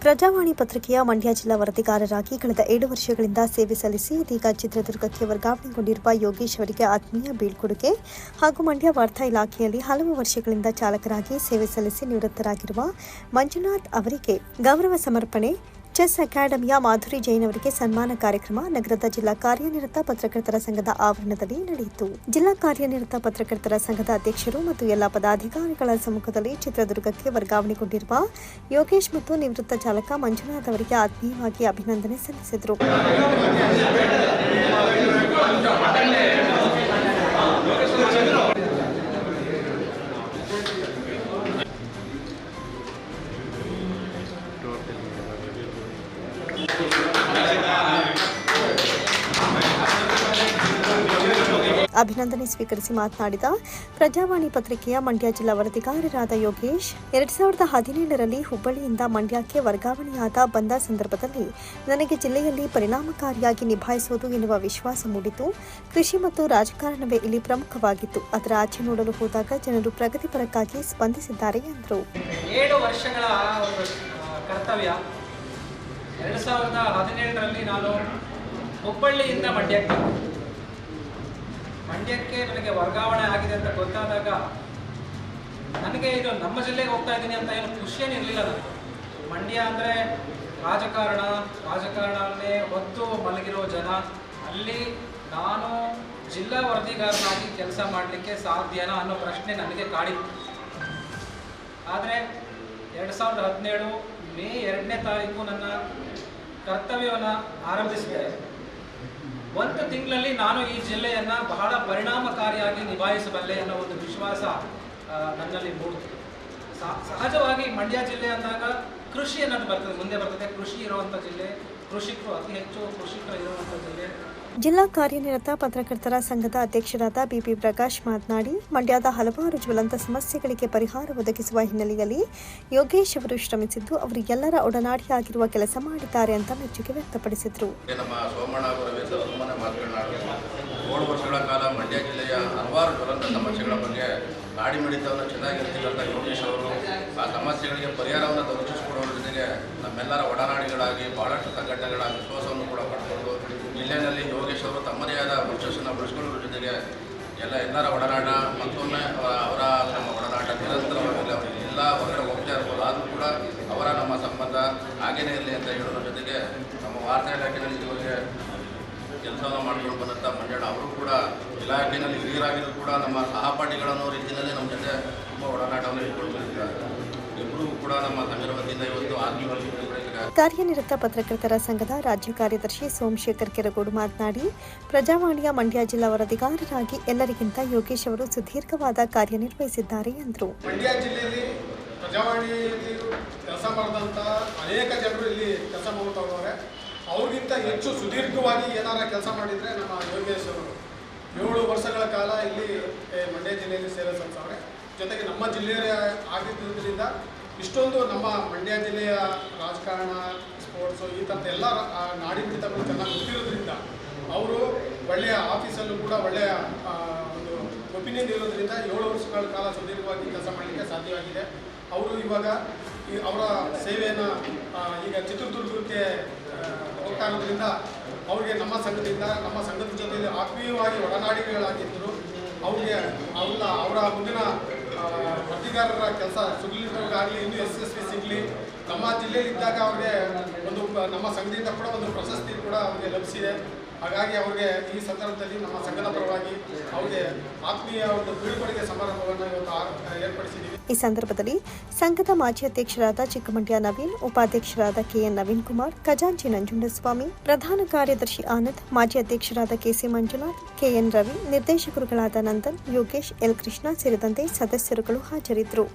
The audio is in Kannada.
ಪ್ರಜಾವಾಣಿ ಪತ್ರಿಕೆಯ ಮಂಡ್ಯ ಜಿಲ್ಲಾ ವರದಿಗಾರರಾಗಿ ಕಳೆದ ಏಳು ವರ್ಷಗಳಿಂದ ಸೇವೆ ಸಲ್ಲಿಸಿ ಇದೀಗ ಚಿತ್ರದುರ್ಗಕ್ಕೆ ವರ್ಗಾವಣೆಗೊಂಡಿರುವ ಯೋಗೇಶ್ ಅವರಿಗೆ ಆತ್ಮೀಯ ಬೀಳ್ಕೊಡುಗೆ ಹಾಗೂ ಮಂಡ್ಯ ವಾರ್ತಾ ಇಲಾಖೆಯಲ್ಲಿ ಹಲವು ವರ್ಷಗಳಿಂದ ಚಾಲಕರಾಗಿ ಸೇವೆ ಸಲ್ಲಿಸಿ ನಿವೃತ್ತರಾಗಿರುವ ಮಂಜುನಾಥ್ ಅವರಿಗೆ ಗೌರವ ಸಮರ್ಪಣೆ ಚೆಸ್ ಅಕಾಡೆಮಿಯ ಮಾಧುರಿ ಜೈನ್ ಅವರಿಗೆ ಸನ್ಮಾನ ಕಾರ್ಯಕ್ರಮ. ನಗರದ ಜಿಲ್ಲಾ ಕಾರ್ಯನಿರತ ಪತ್ರಕರ್ತರ ಸಂಘದ ಆವರಣದಲ್ಲಿ ನಡೆಯಿತು. ಜಿಲ್ಲಾ ಕಾರ್ಯನಿರತ ಪತ್ರಕರ್ತರ ಸಂಘದ ಅಧ್ಯಕ್ಷರು ಮತ್ತು ಎಲ್ಲ ಪದಾಧಿಕಾರಿಗಳ ಸಮ್ಮುಖದಲ್ಲಿ ಚಿತ್ರದುರ್ಗಕ್ಕೆ ವರ್ಗಾವಣೆಗೊಂಡಿರುವ ಯೋಗೇಶ್ ಮತ್ತು ನಿವೃತ್ತ ಚಾಲಕ ಮಂಜುನಾಥ್ ಅವರಿಗೆ ಆತ್ಮೀಯವಾಗಿ ಅಭಿನಂದನೆ ಸಲ್ಲಿಸಿದರು. ಅಭಿನಂದನೆ ಸ್ವೀಕರಿಸಿ ಮಾತನಾಡಿದ ಪ್ರಜಾವಾಣಿ ಪತ್ರಿಕೆಯ ಮಂಡ್ಯ ಜಿಲ್ಲಾ ವರದಿಗಾರರಾದ ಯೋಗೇಶ್, ಎರಡ್ ಸಾವಿರದ ಹದಿನೇಳರಲ್ಲಿ ಹುಬ್ಬಳ್ಳಿಯಿಂದ ಮಂಡ್ಯಕ್ಕೆ ವರ್ಗಾವಣೆಯಾದ ಬಂದ ಸಂದರ್ಭದಲ್ಲಿ ನನಗೆ ಜಿಲ್ಲೆಯಲ್ಲಿ ಪರಿಣಾಮಕಾರಿಯಾಗಿ ನಿಭಾಯಿಸುವುದು ಎನ್ನುವ ವಿಶ್ವಾಸ ಮೂಡಿತು. ಕೃಷಿ ಮತ್ತು ರಾಜಕಾರಣವೇ ಇಲ್ಲಿ ಪ್ರಮುಖವಾಗಿತ್ತು. ಅದರ ಆಚೆ ನೋಡಲು ಹೋದಾಗ ಜನರು ಪ್ರಗತಿಪರಕ್ಕಾಗಿ ಸ್ಪಂದಿಸಿದ್ದಾರೆ ಎಂದರು. ಹುಬ್ಬಳ್ಳಿಯಿಂದ ಮಂಡ್ಯಕ್ಕೆ. ಮಂಡ್ಯಕ್ಕೆ ನನಗೆ ವರ್ಗಾವಣೆ ಆಗಿದೆ ಅಂತ ಗೊತ್ತಾದಾಗ ನನಗೆ ಇದು ನಮ್ಮ ಜಿಲ್ಲೆಗೆ ಹೋಗ್ತಾ ಇದ್ದೀನಿ ಅಂತ ಏನು ಖುಷಿಯೇನಿರಲಿಲ್ಲ ನನಗೆ. ಮಂಡ್ಯ ಅಂದರೆ ರಾಜಕಾರಣ ರಾಜಕಾರಣವನ್ನೇ ಹೊತ್ತು ಮಲಗಿರೋ ಜನ. ಅಲ್ಲಿ ನಾನು ಜಿಲ್ಲಾ ವರದಿಗಾರನಾಗಿ ಕೆಲಸ ಮಾಡಲಿಕ್ಕೆ ಸಾಧ್ಯನಾ ಅನ್ನೋ ಪ್ರಶ್ನೆ ನನಗೆ ಕಾಡಿತ್ತು ಆದರೆ ಎರಡು ಸಾವಿರದ ಹದಿನೇಳು ಮೇ ಎರಡನೇ ತಾರೀಕು ನನ್ನ ಕರ್ತವ್ಯವನ್ನು ಆರಂಭಿಸಿದೆ. ಒಂದು ತಿಂಗಳಲ್ಲಿ ನಾನು ಈ ಜಿಲ್ಲೆಯನ್ನು ಬಹಳ ಪರಿಣಾಮಕಾರಿಯಾಗಿ ನಿಭಾಯಿಸಬಲ್ಲೆ ಅನ್ನೋ ಒಂದು ವಿಶ್ವಾಸ ನನ್ನಲ್ಲಿ ಮೂಡಿತು ಸಹ- ಸಹಜವಾಗಿ ಮಂಡ್ಯ ಜಿಲ್ಲೆ ಅಂದಾಗ ಕೃಷಿ ಅನ್ನೋದು ಬರ್ತದೆ, ಮುಂದೆ ಬರ್ತದೆ. ಕೃಷಿ ಇರುವಂಥ ಜಿಲ್ಲೆ, ಕೃಷಿಕರು ಅತಿ ಹೆಚ್ಚು ಕೃಷಿಕರು ಇರುವಂಥ ಜಿಲ್ಲೆ. ಜಿಲ್ಲಾ ಕಾರ್ಯನಿರತ ಪತ್ರಕರ್ತರ ಸಂಘದ ಅಧ್ಯಕ್ಷರಾದ ಬಿಪಿ ಪ್ರಕಾಶ್ ಮಾತನಾಡಿ, ಮಂಡ್ಯದ ಹಲವಾರು ಜ್ವಲಂತ ಸಮಸ್ಯೆಗಳಿಗೆ ಪರಿಹಾರ ಒದಗಿಸುವ ಹಿನ್ನೆಲೆಯಲ್ಲಿ ಯೋಗೇಶ್ ಅವರು ಶ್ರಮಿಸಿದ್ದು, ಅವರು ಎಲ್ಲರ ಒಡನಾಡಿಯಾಗಿರುವ ಕೆಲಸ ಮಾಡಿದ್ದಾರೆ ಅಂತ ಮೆಚ್ಚುಗೆ ವ್ಯಕ್ತಪಡಿಸಿದರು. ನಮ್ಮ ವರ್ಷಗಳ ಕಾಲ ಮಂಡ್ಯ ಜಿಲ್ಲೆಯ ಜ್ವಲಂತ ಸಮಸ್ಯೆಗಳ ಬಗ್ಗೆ ನಾಡಿ ಮಿಡಿತವನ್ನು ಚೆನ್ನಾಗಿ ಅರಿತಿರುವಂಥ ಯೋಗೇಶ್ ಅವರು. ಆ ಸಮಸ್ಯೆಗಳಿಗೆ ಪರಿಹಾರವನ್ನು ದೊರಕಿಸಿಕೊಡುವ ಜೊತೆಗೆ ನಮ್ಮೆಲ್ಲರ ಒಡನಾಡಿಗಳಾಗಿ ಬಹಳಷ್ಟು ಸಂಘಟನೆಗಳಾಗಿ ಜಿಲ್ಲೆಯಲ್ಲಿ ಯೋಗೇಶ್ ಅವರು ತಮ್ಮದೇ ಆದ ವರ್ಚಸ್ಸನ್ನು ಬೆಳೆಸ್ಕೊಳ್ಳೋದ್ರ ಜೊತೆಗೆ ಎಲ್ಲ ಎಲ್ಲರ ಒಡನಾಟ ಮತ್ತೊಮ್ಮೆ ಅವರ ನಮ್ಮ ಒಡನಾಟ ನಿರಂತರವಾಗಿ ಅವರು ಎಲ್ಲ ಹೊರಗಡೆ ಹೋಗ್ತಾ ಇರ್ಬೋದು. ಆದರೂ ಕೂಡ ಅವರ ನಮ್ಮ ಸಂಬಂಧ ಹಾಗೇನೇ ಇರಲಿ ಅಂತ ಹೇಳೋದ್ರ ಜೊತೆಗೆ ನಮ್ಮ ವಾರ್ತಾ ಇಲಾಖೆಯಲ್ಲಿ ಇದುವರೆಗೆ ಕೆಲಸವನ್ನು ಮಾಡಿಕೊಂಡು ಬಂದಂಥ ಮಂಜಣ್ಣ ಅವರು ಕೂಡ ಇಲಾಖೆಯಲ್ಲಿ ಹಿರಿಯರಾಗಿದ್ದು ಕೂಡ ನಮ್ಮ ಸಹಪಾಠಿಗಳನ್ನು ರೀತಿಯಲ್ಲಿ ನಮ್ಮ ಜೊತೆ ತುಂಬ ಒಡನಾಟವನ್ನು ಇಟ್ಕೊಂಡು ಬಂದಿದ್ದಾರೆ ಇಬ್ಬರೂ ಕೂಡ ನಮ್ಮ ವತಿಯಿಂದ ಇವತ್ತು ಆತ್ಮೀಯವಾಗಿ ಕಾರ್ಯನಿರತ ಪತ್ರಕರ್ತರ ಸಂಘದ ರಾಜ್ಯ ಕಾರ್ಯದರ್ಶಿ ಸೋಮಶೇಖರ್ ಕೆರಗೋಡು ಮಾತನಾಡಿ, ಪ್ರಜಾವಾಣಿಯ ಮಂಡ್ಯ ಜಿಲ್ಲಾ ವರದಿಗಾರರಾಗಿ ಎಲ್ಲರಿಗಿಂತ ಯೋಗೇಶ್ ಅವರು ಸುದೀರ್ಘವಾದ ಕಾರ್ಯನಿರ್ವಹಿಸಿದ್ದಾರೆ ಎಂದರು. ಮಂಡ್ಯ ಜಿಲ್ಲೆಯಲ್ಲಿ ಪ್ರಜಾವಾಣಿಯಲ್ಲಿ ಕೆಲಸ ಮಾಡಿದಂಥ ಅನೇಕ ಜನರು ಇಲ್ಲಿ ಕೆಲಸ ಮಾಡ್ತಾವ್ರೆ ಅವ್ರಿಗಿಂತ ಹೆಚ್ಚು ಸುದೀರ್ಘವಾಗಿ ಏನಾರ ಕೆಲಸ ಮಾಡಿದರೆ ನಮ್ಮ ಯೋಗೇಶ್ ಅವರು ಏಳು ವರ್ಷಗಳ ಕಾಲ ಇಲ್ಲಿ ಮಂಡ್ಯ ಜಿಲ್ಲೆಯಲ್ಲಿ ಸೇವೆ ಸಲ್ಲಿಸವ್ರೆ ಜೊತೆಗೆ ನಮ್ಮ ಜಿಲ್ಲೆಯ ಆಗಿದ್ದರಿಂದ ಇಷ್ಟೊಂದು ನಮ್ಮ ಮಂಡ್ಯ ಜಿಲ್ಲೆಯ ರಾಜಕಾರಣ ಸ್ಪೋರ್ಟ್ಸು ಈ ಥರದ ಎಲ್ಲ ಆ, ನಾಡಿ ಮಿಡಿತಗಳು ಚೆನ್ನಾಗಿ ಗೊತ್ತಿರೋದ್ರಿಂದ ಅವರು ಒಳ್ಳೆಯ ಆಫೀಸಲ್ಲೂ ಕೂಡ ಒಳ್ಳೆಯ ಒಂದು ಒಪಿನಿಯನ್ ಇರೋದ್ರಿಂದ ಏಳು ವರ್ಷಗಳ ಕಾಲ ಸುದೀರ್ಘವಾಗಿ ಕೆಲಸ ಮಾಡಲಿಕ್ಕೆ ಸಾಧ್ಯವಾಗಿದೆ. ಅವರು ಇವಾಗ ಅವರ ಸೇವೆಯನ್ನು ಈಗ ಚಿತ್ರದುರ್ಗಕ್ಕೆ ಹೋಗ್ತಾ ಅವ್ರಿಗೆ ನಮ್ಮ ಸಂಘದಿಂದ ನಮ್ಮ ಸಂಘದ ಜೊತೆಯಲ್ಲಿ ಆತ್ಮೀಯವಾಗಿ ಒಡನಾಡಿಗಳಾಗಿದ್ದರು. ಅವರಿಗೆ ಅವರ ಅವರ ಮುಂದಿನ ಆ, ವರದಿಗಾರರ ಕೆಲಸ ಎಸ್ ಇನ್ನೂ ಯಶಸ್ವಿ ಸಿಗಲಿ. ನಮ್ಮ ಜಿಲ್ಲೆಯಲ್ಲಿ ಇದ್ದಾಗ ಅವ್ರಿಗೆ ಒಂದು ನಮ್ಮ ಸಂಘದಿಂದ ಕೂಡ ಒಂದು ಪ್ರಶಸ್ತಿ ಕೂಡ ಅವ್ರಿಗೆ ಲಭಿಸಿದೆ. ಹಾಗಾಗಿ ಅವ್ರಿಗೆ ಈ ಸಂದರ್ಭದಲ್ಲಿ ನಮ್ಮ ಸಂಘದ ಪರವಾಗಿ ಅವ್ರಿಗೆ ಆತ್ಮೀಯ ಒಂದು ಬೀಳ್ಕೊಡುಗೆ ಸಮಾರಂಭವನ್ನು ಇವತ್ತು ಈ ಸಂದರ್ಭದಲ್ಲಿ ಸಂಘದ ಮಾಜಿ ಅಧ್ಯಕ್ಷರಾದ ಚಿಕ್ಕಮಂಡ್ಯ ನವೀನ್, ಉಪಾಧ್ಯಕ್ಷರಾದ ಕೆಎನ್ ನವೀನ್ ಕುಮಾರ್ ಖಜಾಂಚಿ ನಂಜುಂಡಸ್ವಾಮಿ, ಪ್ರಧಾನ ಕಾರ್ಯದರ್ಶಿ ಆನಂದ್, ಮಾಜಿ ಅಧ್ಯಕ್ಷರಾದ ಕೆಸಿ ಮಂಜುನಾಥ್, ಕೆಎನ್ ರವಿ, ನಿರ್ದೇಶಕರುಗಳಾದ ನಂದನ್, ಯೋಗೇಶ್, ಎಲ್ ಕೃಷ್ಣ ಸೇರಿದಂತೆ ಸದಸ್ಯರುಗಳು ಹಾಜರಿದ್ದರು.